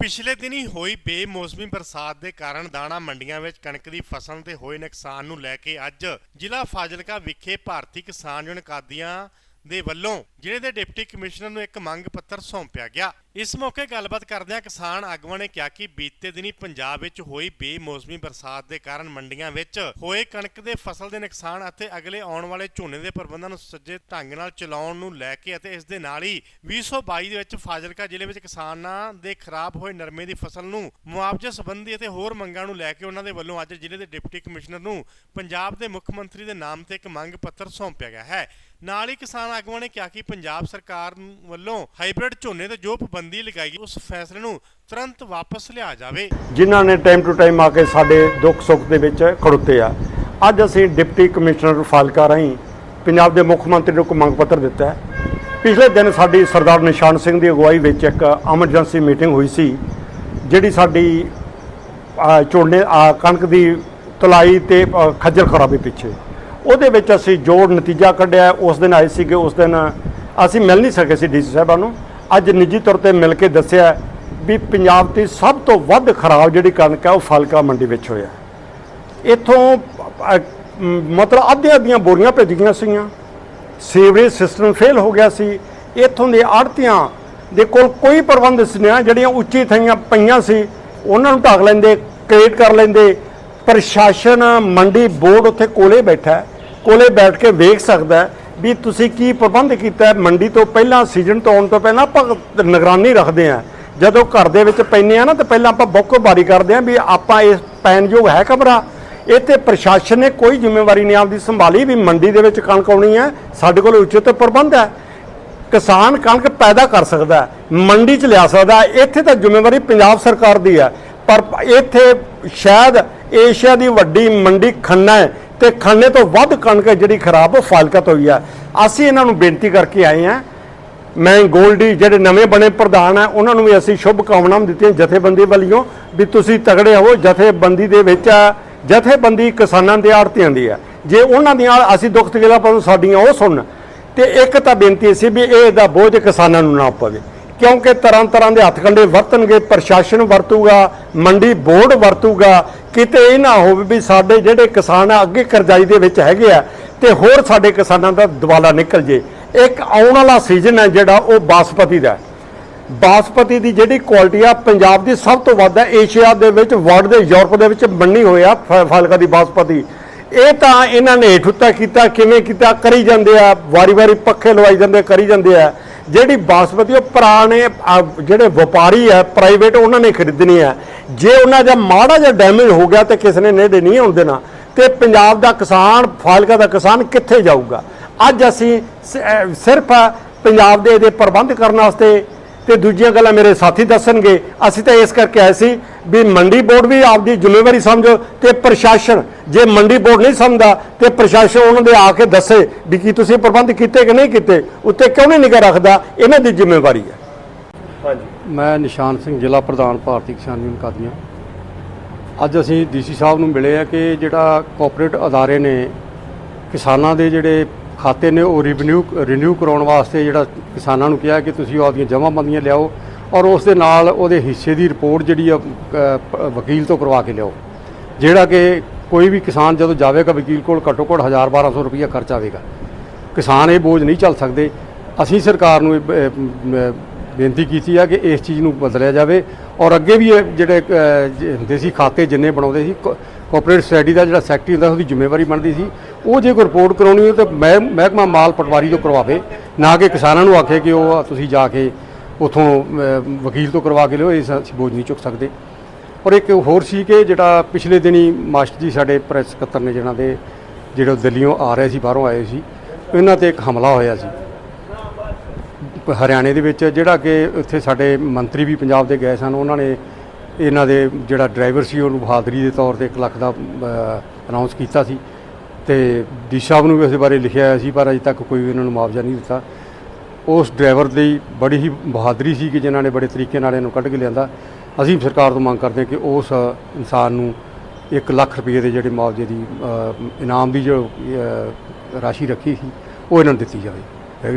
ਪਿਛਲੇ ਦਿਨੀ ਹੋਈ ਬੇਮੌਸਮੀ ਬਰਸਾਤ ਦੇ ਕਾਰਨ ਦਾਣਾ ਮੰਡੀਆਂ ਵਿੱਚ ਕਣਕ ਦੀ ਫਸਲ ਤੇ ਹੋਏ ਨੁਕਸਾਨ ਨੂੰ ਲੈ ਕੇ ਅੱਜ ਜ਼ਿਲ੍ਹਾ ਫਾਜ਼ਿਲਕਾ ਵਿਖੇ ਭਾਰਤੀ ਕਿਸਾਨ ਯੂਨੀਅਨ ਕਾਦੀਆਂ ਦੇ ਵੱਲੋਂ ਜ਼ਿਲ੍ਹੇ ਦੇ ਡਿਪਟੀ ਕਮਿਸ਼ਨਰ ਨੂੰ ਇੱਕ ਮੰਗ ਪੱਤਰ ਸੌਂਪਿਆ ਗਿਆ। ਇਸ ਮੌਕੇ ਗੱਲਬਾਤ ਕਰਦਿਆਂ ਕਿਸਾਨ ਆਗੂਆਂ ਨੇ ਕਿਹਾ ਕਿ ਬੀਤੇ ਦਿਨੀ ਪੰਜਾਬ ਵਿੱਚ ਹੋਈ ਬੇਮੌਸਮੀ ਬਰਸਾਤ ਦੇ ਕਾਰਨ ਮੰਡੀਆਂ ਵਿੱਚ ਹੋਏ ਕਣਕ ਦੇ ਫਸਲ ਦੇ ਨੁਕਸਾਨ ਅਤੇ ਅਗਲੇ ਆਉਣ ਵਾਲੇ ਝੋਨੇ ਦੇ ਪ੍ਰਬੰਧਾਂ ਨੂੰ ਸੱਜੇ ਢੰਗ ਨਾਲ ਚਲਾਉਣ ਨੂੰ ਲੈ ਕੇ ਅਤੇ ਇਸ ਦੇ ਨਾਲ ਹੀ 2022 ਦੇ ਵਿੱਚ ਫਾਜ਼ਿਲਕਾ ਜ਼ਿਲ੍ਹੇ ਵਿੱਚ ਕਿਸਾਨਾਂ ਦੇ ਖਰਾਬ ਹੋਏ ਨਰਮੇ ਦੀ ਫਸਲ ਨੂੰ ਮੁਆਵਜ਼ੇ ਸੰਬੰਧੀ ਅਤੇ ਹੋਰ ਮੰਗਾਂ ਨੂੰ ਲੈ ਕੇ ਉਹਨਾਂ ਦੇ ਵੱਲੋਂ ਅੱਜ ਜ਼ਿਲ੍ਹੇ ਦੇ ਡਿਪਟੀ ਕਮਿਸ਼ਨਰ ਨੂੰ ਪੰਜਾਬ ਦੇ ਮੁੱਖ ਮੰਤਰੀ ਦੇ ਨਾਮ ਤੇ ਇੱਕ ਮੰਗ ਪੱਤਰ ਸੌਂਪਿਆ ਗਿਆ ਹੈ। ਨਾਲ ਹੀ ਕਿਸਾਨ ਆਗੂਆਂ ਨੇ ਕਿਹਾ ਕਿ ਪੰਜਾਬ ਸਰਕਾਰ ਵੱਲੋਂ ਹਾਈਬ੍ਰਿਡ ਝੋਨੇ ਤੇ ਜੋ ਪਾਬੰਦੀ ਲਗਾਈ ਉਸ ਫੈਸਲੇ ਨੂੰ ਤੁਰੰਤ ਵਾਪਸ ਲਿਆ ਜਾਵੇ। ਜਿਨ੍ਹਾਂ ਨੇ ਟਾਈਮ ਟੂ ਟਾਈਮ ਆ ਕੇ ਸਾਡੇ ਦੁੱਖ ਸੁੱਖ ਦੇ ਵਿੱਚ ਖੜੁੱਤੇ ਆ। ਅੱਜ ਅਸੀਂ ਡਿਪਟੀ ਕਮਿਸ਼ਨਰ ਫਾਲਕਾ ਰਾਹੀਂ ਪੰਜਾਬ ਦੇ ਮੁੱਖ ਮੰਤਰੀ ਨੂੰ ਇੱਕ ਮੰਗ ਪੱਤਰ ਦਿੱਤਾ ਪਿਛਲੇ ਦਿਨ ਸਾਡੀ ਸਰਦਾਰ ਨਿਸ਼ਾਨ ਸਿੰਘ ਦੀ ਅਗਵਾਈ ਵਿੱਚ ਇੱਕ ਐਮਰਜੈਂਸੀ ਮੀਟਿੰਗ ਹੋਈ ਸੀ, ਜਿਹੜੀ ਸਾਡੀ ਝੋਨੇ ਕਣਕ ਦੀ ਤਲਾਈ ਤੇ ਖੱਜਲ ਖਰਾਬੀ ਪਿੱਛੇ। ਉਹਦੇ ਵਿੱਚ ਅਸੀਂ ਜੋ ਨਤੀਜਾ ਕੱਢਿਆ, ਉਸ ਦਿਨ ਆਏ ਸੀਗੇ, ਉਸ ਦਿਨ ਅਸੀਂ ਮਿਲ ਨਹੀਂ ਸਕੇ ਸੀ ਡੀਸੀ ਸਾਹਿਬਾਂ ਨੂੰ। ਅੱਜ ਨਿੱਜੀ ਤੌਰ ਤੇ ਮਿਲ ਕੇ ਦੱਸਿਆ ਵੀ ਪੰਜਾਬ ਦੀ ਸਭ ਤੋਂ ਵੱਧ ਖਰਾਬ ਜਿਹੜੀ ਕਣਕ ਹੈ, ਉਹ ਫਲਕਾ ਮੰਡੀ ਵਿੱਚ ਹੋਇਆ। ਇੱਥੋਂ ਮਤਲਬ ਅੱਧੇ ਅੱਧੀਆਂ ਬੋਰੀਆਂ ਭੇਜ ਗਈਆਂ ਸੀਗੀਆਂ। ਸੀਵਰੇਜ ਸਿਸਟਮ ਫੇਲ ਹੋ ਗਿਆ ਸੀ। ਇੱਥੋਂ ਦੇ ਆੜਤੀਆਂ ਦੇ ਕੋਲ ਕੋਈ ਪ੍ਰਬੰਧ ਸੀ ਨਹੀਂ ਜਿਹੜੀਆਂ ਉੱਚੀ ਥਾਈਆਂ ਪਈਆਂ ਸੀ, ਉਹਨਾਂ ਨੂੰ ਢੱਕ ਲੈਂਦੇ ਕ੍ਰੀਏਟ ਕਰ ਲੈਂਦੇ। ਪ੍ਰਸ਼ਾਸਨ ਮੰਡੀ ਬੋਰਡ ਉੱਥੇ ਕੋਲੇ ਬੈਠਾ ਕੋਲੇ ਬੈਠ ਕੇ ਵੇਖ ਸਕਦਾ ਵੀ ਤੁਸੀਂ ਕੀ ਪ੍ਰਬੰਧ ਕੀਤਾ ਮੰਡੀ ਤੋਂ ਪਹਿਲਾਂ, ਸੀਜ਼ਨ ਤੋਂ ਆਉਣ ਤੋਂ ਪਹਿਲਾਂ ਆਪਾਂ ਨਿਗਰਾਨੀ ਰੱਖਦੇ ਆ ਜਦੋਂ ਘਰ ਦੇ ਵਿੱਚ ਪੈਨੇ ਆ ਨਾ, ਤਾਂ ਪਹਿਲਾਂ ਆਪਾਂ ਬੁੱਕ ਬਾਰੀ ਕਰਦੇ ਆ ਵੀ ਆਪਾਂ ਇਸ ਪੈਨਯੋਗ ਹੈ ਕਮਰਾ। ਇੱਥੇ ਪ੍ਰਸ਼ਾਸਨ ਨੇ ਕੋਈ ਜ਼ਿੰਮੇਵਾਰੀ ਨਹੀਂ ਆਪਦੀ ਸੰਭਾਲੀ ਵੀ ਮੰਡੀ ਦੇ ਵਿੱਚ ਕਣਕ ਆਉਣੀ ਹੈ। ਸਾਡੇ ਕੋਲ ਉਚਿਤ ਪ੍ਰਬੰਧ ਹੈ। ਕਿਸਾਨ ਕਣਕ ਪੈਦਾ ਕਰ ਸਕਦਾ ਮੰਡੀ 'ਚ ਲਿਆ ਸਕਦਾ ਇੱਥੇ ਤਾਂ ਜ਼ਿੰਮੇਵਾਰੀ ਪੰਜਾਬ ਸਰਕਾਰ ਦੀ ਹੈ। ਪਰ ਇੱਥੇ ਸ਼ਾਇਦ ਏਸ਼ੀਆ ਦੀ ਵੱਡੀ ਮੰਡੀ ਖੰਨਾ ਹੈ ਤੇ ਖੰਨੇ ਤੋਂ ਵੱਧ ਕਣਕ ਹੈ ਜਿਹੜੀ ਖਰਾਬ ਉਹ ਫਾਲਕਤ ਹੋਈ ਹੈ ਅਸੀਂ ਇਹਨਾਂ ਨੂੰ ਬੇਨਤੀ ਕਰਕੇ ਆਏ ਹਾਂ ਮੈਂ ਗੋਲਡੀ ਜਿਹੜੇ ਨਵੇਂ ਬਣੇ ਪ੍ਰਧਾਨ ਆ ਉਹਨਾਂ ਨੂੰ ਵੀ ਅਸੀਂ ਸ਼ੁਭ ਕਾਮਨਾਵਾਂ ਦਿੱਤੀਆਂ ਜਥੇਬੰਦੀ ਵੱਲੋਂ ਵੀ ਤੁਸੀਂ ਤਗੜੇ ਹੋ ਜਥੇਬੰਦੀ ਦੇ ਵਿੱਚ ਆ, ਜਥੇਬੰਦੀ ਕਿਸਾਨਾਂ ਦੇ ਆੜਤੀਆਂ ਦੀ ਆ। ਜੇ ਉਹਨਾਂ ਦੀਆਂ ਅਸੀਂ ਦੁੱਖ ਤਕਲੀਫਾਂ ਪਰ ਸਾਡੀਆਂ ਉਹ ਸੁਣਨ ਤੇ ਇੱਕ ਤਾਂ ਬੇਨਤੀ ਸੀ ਵੀ ਇਹ ਦਾ ਬੋਝ ਕਿਸਾਨਾਂ ਨੂੰ ਨਾ ਪਵੇ। ਕਿਉਂਕਿ ਤਰ੍ਹਾਂ ਤਰ੍ਹਾਂ ਦੇ ਹੱਥਕੰਡੇ ਵਰਤਣਗੇ ਪ੍ਰਸ਼ਾਸਨ ਵਰਤੂਗਾ ਮੰਡੀ ਬੋਰਡ ਵਰਤੂਗਾ ਕਿਤੇ ਇਹ ਨਾ ਹੋਵੇ ਵੀ ਸਾਡੇ ਜਿਹੜੇ ਕਿਸਾਨ ਆ, ਅੱਗੇ ਕਰਜ਼ਾਈ ਦੇ ਵਿੱਚ ਹੈਗੇ ਆ ਤੇ ਹੋਰ ਸਾਡੇ ਕਿਸਾਨਾਂ ਦਾ ਦਵਾਲਾ ਨਿਕਲ ਜੇ। ਇੱਕ ਆਉਣ ਵਾਲਾ ਸੀਜ਼ਨ ਹੈ ਜਿਹੜਾ ਉਹ ਬਾਸਪਤੀ ਦਾ। ਹੈ। ਬਾਸਪਤੀ ਦੀ ਜਿਹੜੀ ਕੁਆਲਿਟੀ ਆ, ਪੰਜਾਬ ਦੀ ਸਭ ਤੋਂ ਵੱਧ ਹੈ ਏਸ਼ੀਆ ਦੇ ਵਿੱਚ ਵਰਲਡ ਦੇ, ਯੂਰਪ ਦੇ ਵਿੱਚ ਮੰਨੀ ਹੋਇਆ ਫ- ਫਾਲਕਾ ਦੀ ਬਾਸਪਤੀ। ਇਹ ਤਾਂ ਇਹਨਾਂ ਨੇ ਹੇਠੁੱਤਾ ਕੀਤਾ, ਕਿਵੇਂ ਕੀਤਾ, ਕਰੀ ਜਾਂਦੇ ਆ, ਵਾਰੀ-ਵਾਰੀ ਪੱਖੇ ਲਵਾਈ ਜਾਂਦੇ ਕਰੀ ਜਾਂਦੇ ਆ। ਜਿਹੜੀ ਬਾਸਮਤੀ ਉਹ ਪੁਰਾਣੇ ਆ, ਜਿਹੜੇ ਵਪਾਰੀ ਹੈ ਪ੍ਰਾਈਵੇਟ ਉਹਨਾਂ ਨੇ ਖਰੀਦਣੀ ਹੈ। ਜੇ ਉਹਨਾਂ ਦਾ ਮਾੜਾ ਜਿਹਾ ਡੈਮੇਜ ਹੋ ਗਿਆ ਤੇ ਕਿਸੇ ਨੇ ਨੇੜੇ ਨਹੀਂ ਆਉਣ ਦੇਣਾ ਤੇ ਪੰਜਾਬ ਦਾ ਕਿਸਾਨ ਫਾਲਕਾ ਦਾ ਕਿਸਾਨ ਕਿੱਥੇ ਜਾਊਗਾ? ਅੱਜ ਅਸੀਂ ਸ- ਸਿਰਫ ਪੰਜਾਬ ਦੇ ਇਹਦੇ ਪ੍ਰਬੰਧ ਕਰਨ ਵਾਸਤੇ ਤੇ ਦੂਜੀਆਂ ਗੱਲਾਂ ਮੇਰੇ ਸਾਥੀ ਦੱਸਣਗੇ। ਅਸੀਂ ਤਾਂ ਇਸ ਕਰਕੇ ਆਏ ਸੀ ਵੀ ਮੰਡੀ ਬੋਰਡ ਵੀ ਆਪਦੀ ਜ਼ਿੰਮੇਵਾਰੀ ਸਮਝੋ ਤੇ ਪ੍ਰਸ਼ਾਸਨ ਜੇ ਮੰਡੀ ਬੋਰਡ ਨਹੀਂ ਸਮਝਦਾ ਤੇ ਪ੍ਰਸ਼ਾਸਨ ਉਹਨਾਂ ਦੇ ਆ ਕੇ ਦੱਸੇ ਵੀ ਕੀ ਤੁਸੀਂ ਪ੍ਰਬੰਧ ਕੀਤੇ ਕਿ ਨਹੀਂ ਕੀਤੇ ਉੱਤੇ ਕਿਉਂ ਨਹੀਂ ਨਿਗਰ ਰੱਖਦਾ? ਇਹਨਾਂ ਦੀ ਜ਼ਿੰਮੇਵਾਰੀ ਹੈ। ਹਾਂਜੀ। ਮੈਂ ਨਿਸ਼ਾਨ ਸਿੰਘ ਜ਼ਿਲ੍ਹਾ ਪ੍ਰਧਾਨ ਭਾਰਤੀ ਕਿਸਾਨ ਯੂਨੀਅਨ ਕਾਦੀਆਂ ਅੱਜ ਅਸੀਂ ਡੀਸੀ ਸਾਹਿਬ ਨੂੰ ਮਿਲੇ ਆ ਕਿ ਜਿਹੜਾ ਕੋਆਪਰੇਟ ਅਦਾਰੇ ਨੇ ਕਿਸਾਨਾਂ ਦੇ ਜਿਹੜੇ ਖਾਤੇ ਨੇ ਉਹ ਰਿਵਨਿਊ ਰੀਨਿਊ ਕਰਾਉਣ ਵਾਸਤੇ ਜਿਹੜਾ ਕਿਸਾਨਾਂ ਨੂੰ ਕਿਹਾ ਕਿ ਤੁਸੀਂ ਆਪਦੀਆਂ ਜਮ੍ਹਾਂਬੰਦੀਆਂ ਲਿਆਓ ਔਰ ਉਸ ਦੇ ਨਾਲ ਉਹਦੇ ਹਿੱਸੇ ਦੀ ਰਿਪੋਰਟ ਜਿਹੜੀ ਆ ਵਕੀਲ ਤੋਂ ਕਰਵਾ ਕੇ ਲਿਆਓ। ਜਿਹੜਾ ਕਿ ਕੋਈ ਵੀ ਕਿਸਾਨ ਜਦੋਂ ਜਾਵੇਗਾ ਵਕੀਲ ਕੋਲ ਘੱਟੋ ਘੱਟ 1000 1200 ਰੁਪਈਆ ਖਰਚ ਆਵੇਗਾ। ਕਿਸਾਨ ਇਹ ਬੋਝ ਨਹੀਂ ਚੱਲ ਸਕਦੇ। ਅਸੀਂ ਸਰਕਾਰ ਨੂੰ ਇਹ ਬੇਨਤੀ ਕੀਤੀ ਆ ਕਿ ਇਸ ਚੀਜ਼ ਨੂੰ ਬਦਲਿਆ ਜਾਵੇ ਔਰ ਅੱਗੇ ਵੀ ਇਹ ਜਿਹੜੇ ਅਹ, ਹੁੰਦੇ ਸੀ ਖਾਤੇ ਜਿੰਨੇ ਬਣਾਉਂਦੇ ਸੀ ਕੋਆਪਰੇਟ ਸੋਸਾਇਟੀ ਦਾ ਜਿਹੜਾ ਸੈਕਟਰੀ ਹੁੰਦਾ, ਉਹਦੀ ਜ਼ਿੰਮੇਵਾਰੀ ਬਣਦੀ ਸੀ। ਉਹ ਜੇ ਕੋਈ ਰਿਪੋਰਟ ਕਰਾਉਣੀ ਹੋ ਤਾਂ ਮਹਿ- ਮਹਿਕਮਾ ਮਾਲ ਪਟਵਾਰੀ ਤੋਂ ਕਰਵਾਵੇ, ਨਾ ਕਿ ਕਿਸਾਨਾਂ ਨੂੰ ਆਖੇ ਕਿ ਉਹ ਤੁਸੀਂ ਜਾ ਕੇ ਉਥੋਂ ਵਕੀਲ ਤੋਂ ਕਰਵਾ ਕੇ ਲਿਓ ਇਸ ਅਸੀਂ ਬੋਝ ਨਹੀਂ ਚੁੱਕ ਸਕਦੇ। ਔਰ ਇੱਕ ਹੋਰ ਸੀ ਕਿ ਜਿਹੜਾ ਪਿਛਲੇ ਦਿਨੀ ਮਾਸਟਰ ਜੀ ਸਾਡੇ ਪ੍ਰੈਸ ਸਕੱਤਰ ਨੇ ਜਿਹਨਾਂ ਦੇ, ਜਿਹੜੇ ਦਿੱਲੀੋਂ ਆ ਰਹੇ ਸੀ, ਬਾਹਰੋਂ ਆਏ ਸੀ, ਇਹਨਾਂ ਤੇ ਇੱਕ ਹਮਲਾ ਹੋਇਆ ਸੀ। ਹਰਿਆਣੇ ਦੇ ਵਿੱਚ, ਜਿਹੜਾ ਕਿ ਉੱਥੇ ਸਾਡੇ ਮੰਤਰੀ ਵੀ ਪੰਜਾਬ ਦੇ ਗਏ ਸਨ, ਉਹਨਾਂ ਨੇ ਇਹਨਾਂ ਦੇ ਜਿਹੜਾ ਡਰਾਈਵਰ ਸੀ, ਉਹਨੂੰ ਬਹਾਦਰੀ ਦੇ ਤੌਰ ਤੇ 1 ਲੱਖ ਦਾ ਅਨਾਉਂਸ ਕੀਤਾ ਸੀ। ਤੇ ਡੀ ਸਾਹਿਬ ਨੂੰ ਵੀ ਇਸ ਬਾਰੇ ਲਿਖਿਆ ਹੋਇਆ ਸੀ, ਪਰ ਅਜੇ ਤੱਕ ਕੋਈ ਇਹਨਾਂ ਨੂੰ ਮੁਆਵਜ਼ਾ ਨਹੀਂ ਦਿੱਤਾ। ਉਸ ਡਰਾਈਵਰ ਦੀ ਬੜੀ ਹੀ ਬਹਾਦਰੀ ਸੀ ਕਿ ਜਿਨ੍ਹਾਂ ਨੇ ਬੜੇ ਤਰੀਕੇ ਨਾਲ ਇਹਨੂੰ ਕੱਢ ਕੇ ਲਿਆਂਦਾ। ਅਸੀਂ ਸਰਕਾਰ ਤੋਂ ਮੰਗ ਕਰਦੇ ਹਾਂ ਕਿ ਉਸ ਇਨਸਾਨ ਨੂੰ 1 ਲੱਖ ਰੁਪਏ ਦੇ ਜਿਹੜੇ ਮੁਆਵਜ਼ੇ ਦੀ ਇਨਾਮ ਦੀ ਜੋ ਰਾਸ਼ੀ ਰੱਖੀ ਸੀ, ਉਹ ਇਹਨਾਂ ਨੂੰ ਦਿੱਤੀ ਜਾਵੇ।